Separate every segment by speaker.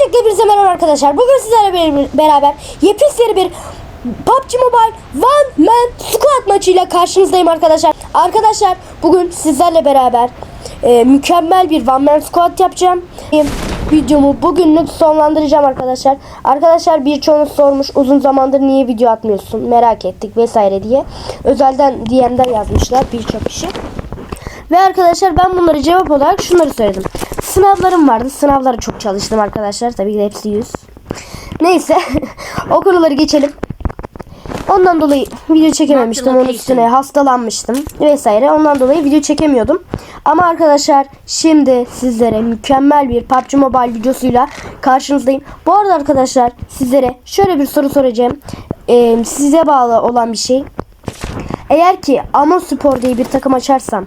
Speaker 1: Öncelikle hepinize merhaba arkadaşlar. Bugün sizlerle beraber yepyeni bir PUBG Mobile One Man Squad maçıyla karşınızdayım arkadaşlar. Arkadaşlar bugün sizlerle beraber e, mükemmel bir One Man Squad yapacağım. Videomu bugünlük sonlandıracağım arkadaşlar. Arkadaşlar birçoğunuz sormuş uzun zamandır niye video atmıyorsun merak ettik vesaire diye. Özelden DM'den yazmışlar birçok kişi. Ve arkadaşlar ben bunları cevap olarak şunları söyledim. Sınavlarım vardı. Sınavlara çok çalıştım arkadaşlar. Tabii ki hepsi 100. Neyse. o konuları geçelim. Ondan dolayı video çekememiştim. Onun üstüne hastalanmıştım vesaire. Ondan dolayı video çekemiyordum. Ama arkadaşlar şimdi sizlere mükemmel bir PUBG Mobile videosuyla karşınızdayım. Bu arada arkadaşlar sizlere şöyle bir soru soracağım. Ee, size bağlı olan bir şey. Eğer ki Ama Spor diye bir takım açarsam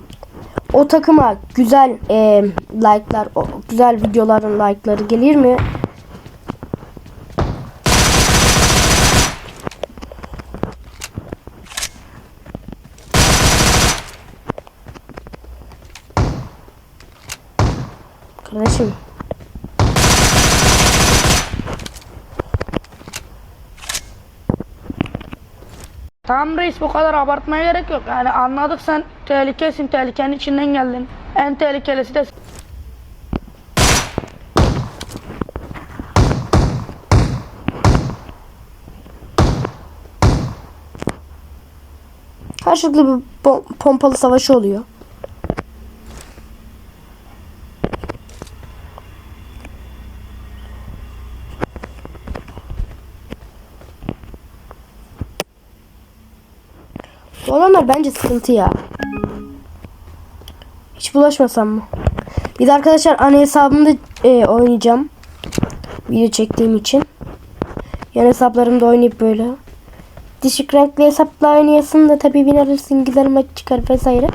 Speaker 1: o takıma güzel e, like'lar, güzel videoların like'ları gelir mi? Kardeşim
Speaker 2: Tamam reis bu kadar abartmaya gerek yok. Yani anladık sen tehlikesin, tehlikenin içinden geldin. En tehlikelisi de
Speaker 1: karşılıklı bir pom- pompalı savaşı oluyor. Bu adamlar bence sıkıntı ya. Hiç bulaşmasam mı? Bir de arkadaşlar ana hesabımda e, oynayacağım. Video çektiğim için. Yan hesaplarımda oynayıp böyle. Düşük renkli hesapla oynayasın da tabii bin alırsın güzel maç çıkar vesaire.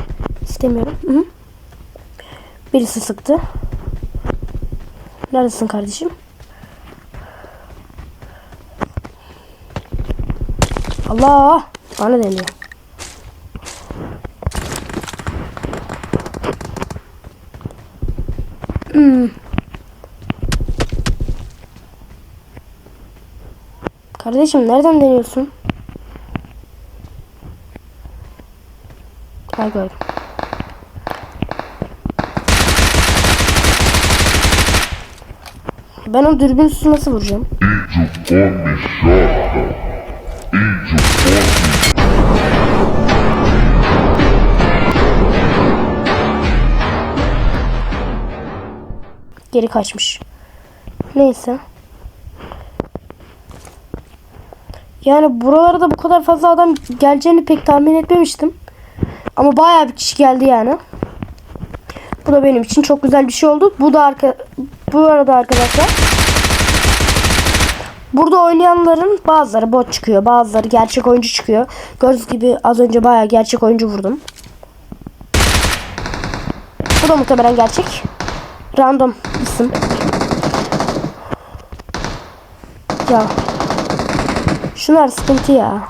Speaker 1: İstemiyorum. Hı -hı. Birisi sıktı. Neredesin kardeşim? Allah! Bana deniyor. Hmm. Kardeşim nereden deniyorsun? Hay gay. Ben o dürbünsüz nasıl vuracağım? Geri kaçmış. Neyse. Yani buralarda bu kadar fazla adam geleceğini pek tahmin etmemiştim. Ama bayağı bir kişi geldi yani. Bu da benim için çok güzel bir şey oldu. Bu da arka bu arada arkadaşlar Burada oynayanların bazıları bot çıkıyor. Bazıları gerçek oyuncu çıkıyor. Gördüğünüz gibi az önce bayağı gerçek oyuncu vurdum. Bu da muhtemelen gerçek. Random isim. Ya. Şunlar sıkıntı ya.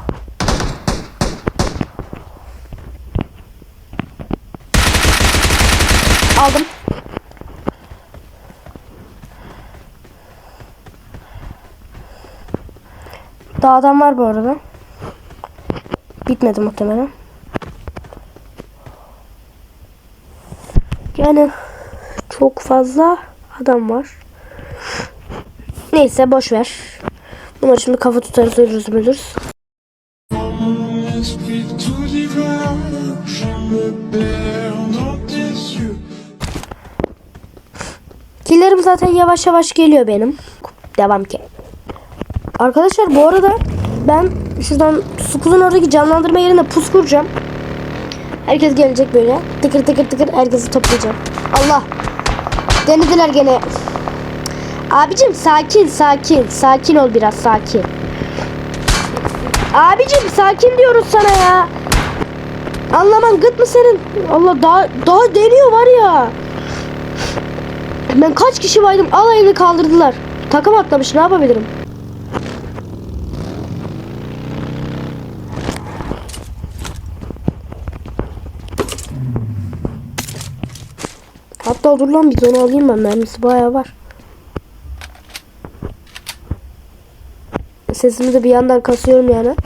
Speaker 1: Aldım. Daha adam var bu arada. Bitmedi muhtemelen. Yani çok fazla adam var. Neyse boş ver. Bunları şimdi kafa tutarız ölürüz ölürüz. Killerim zaten yavaş yavaş geliyor benim. Devam ki. Arkadaşlar bu arada ben şuradan Sukul'un oradaki canlandırma yerine pus kuracağım. Herkes gelecek böyle. Tıkır tıkır tıkır herkesi toplayacağım. Allah. Denediler gene. Abicim sakin sakin. Sakin ol biraz sakin. Abicim sakin diyoruz sana ya. Anlaman gıt mı senin? Allah daha daha deniyor var ya. Ben kaç kişi vardım alayını kaldırdılar. Takım atlamış ne yapabilirim? Hatta dur lan biz onu alayım ben mermisi bayağı var. sesimi de bir yandan kasıyorum yani.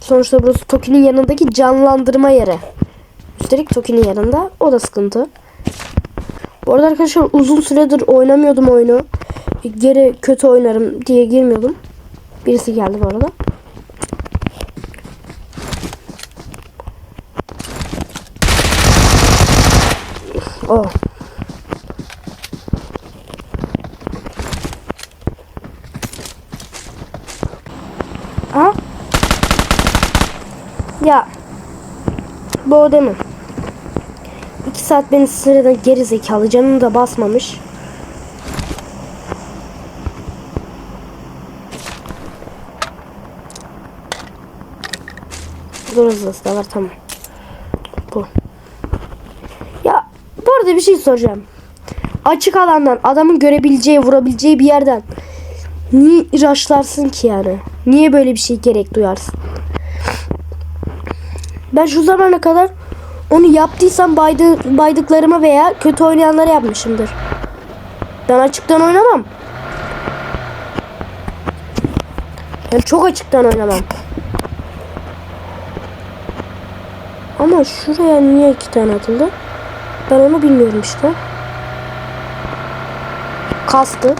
Speaker 1: Sonuçta burası Toki'nin yanındaki canlandırma yeri. Üstelik Toki'nin yanında. O da sıkıntı. Bu arada arkadaşlar uzun süredir oynamıyordum oyunu. Geri kötü oynarım diye girmiyordum. Birisi geldi bu arada. Oh. Ha? Ya. Bu o değil mi? İki saat beni sıradan geri zekalı canını da basmamış. Dur hızlısı da var tamam. Bu. Ya bu arada bir şey soracağım. Açık alandan adamın görebileceği, vurabileceği bir yerden niye raşlarsın ki yani? Niye böyle bir şey gerek duyarsın? Ben şu zamana kadar onu yaptıysam baydı, baydıklarıma veya kötü oynayanlara yapmışımdır. Ben açıktan oynamam. Ben çok açıktan oynamam. Ama şuraya niye iki tane atıldı? Ben onu bilmiyorum işte. Kastı.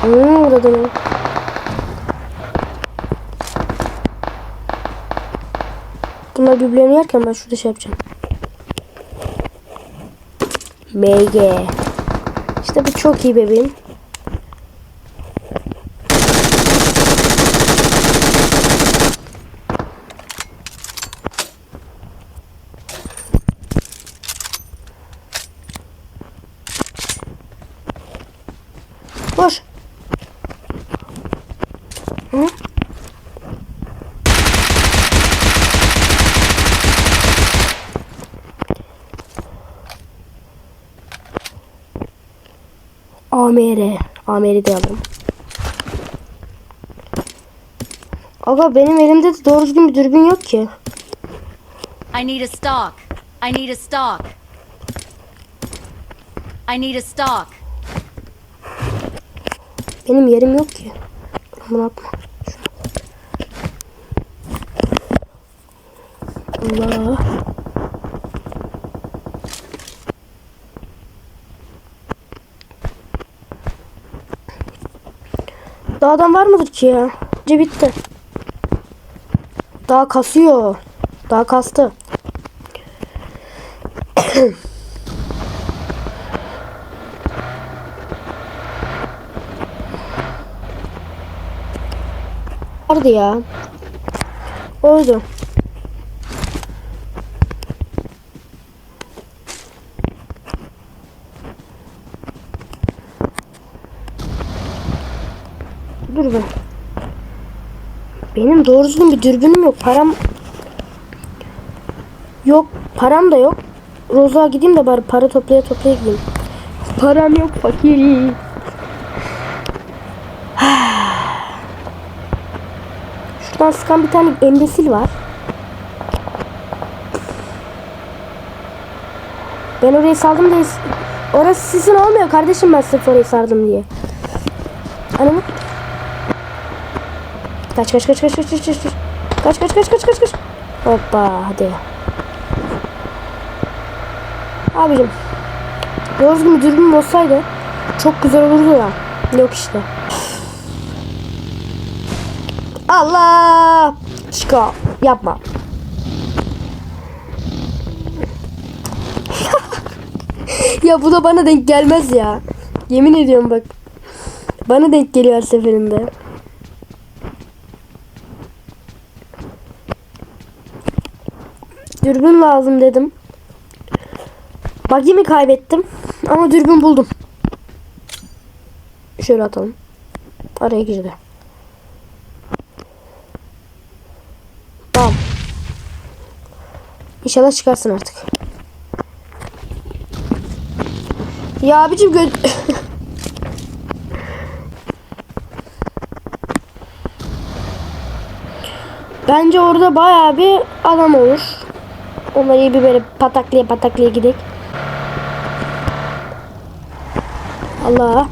Speaker 1: Hmm, burada ne? Bunlar birbirlerini yerken ben şurada şey yapacağım. MG. İşte bu çok iyi bebeğim. Boş. Hı? AMR. AMR'i de alalım. Aga benim elimde de doğru düzgün bir dürbün yok ki.
Speaker 3: I need a stock. I need a stock. I need a stock.
Speaker 1: Benim yerim yok ki. Bunu atma. Allah. Daha adam var mıdır ki ya? Bence bitti. Daha kasıyor. Daha kastı. Vardı ya. Oydu. Dur be. Benim doğru düzgün bir dürbünüm yok. Param yok. Param da yok. Roza gideyim de bari para toplaya toplaya gideyim. Param yok fakirim. Şuradan sıkan bir tane embesil var. Ben orayı saldım diye... Orası sizin olmuyor kardeşim ben sırf orayı sardım diye. Anamı. Kaç kaç kaç kaç kaç kaç kaç kaç kaç kaç kaç kaç kaç kaç Hoppa hadi. Abicim. Doğru dürbün olsaydı çok güzel olurdu ya. Yok işte. Allah! Çıka yapma. ya bu da bana denk gelmez ya. Yemin ediyorum bak. Bana denk geliyor her seferinde. Dürbün lazım dedim. Bagimi kaybettim. Ama dürbün buldum. Şöyle atalım. Araya girdi. Tamam. İnşallah çıkarsın artık. Ya abicim gö... Bence orada bayağı bir adam olur. Onları bir böyle pataklaya pataklaya gidelim. Allah.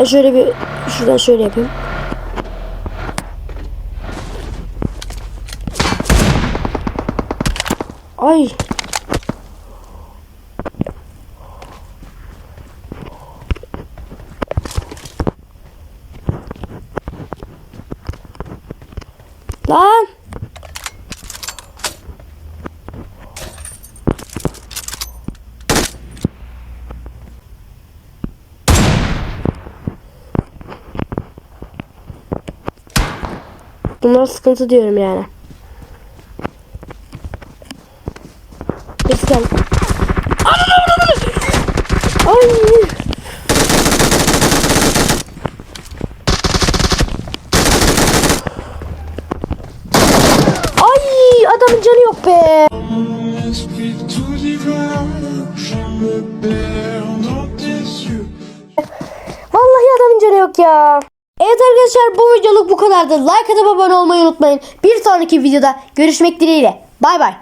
Speaker 1: Ben şöyle bir şuradan şöyle yapayım. Ay. Lan. Bunlar sıkıntı diyorum yani. Avradını! Ay. Ay adamın canı yok be. Vallahi adamın canı yok ya. Evet arkadaşlar bu videoluk bu kadardı. Like atıp abone olmayı unutmayın. Bir sonraki videoda görüşmek dileğiyle. Bay bay.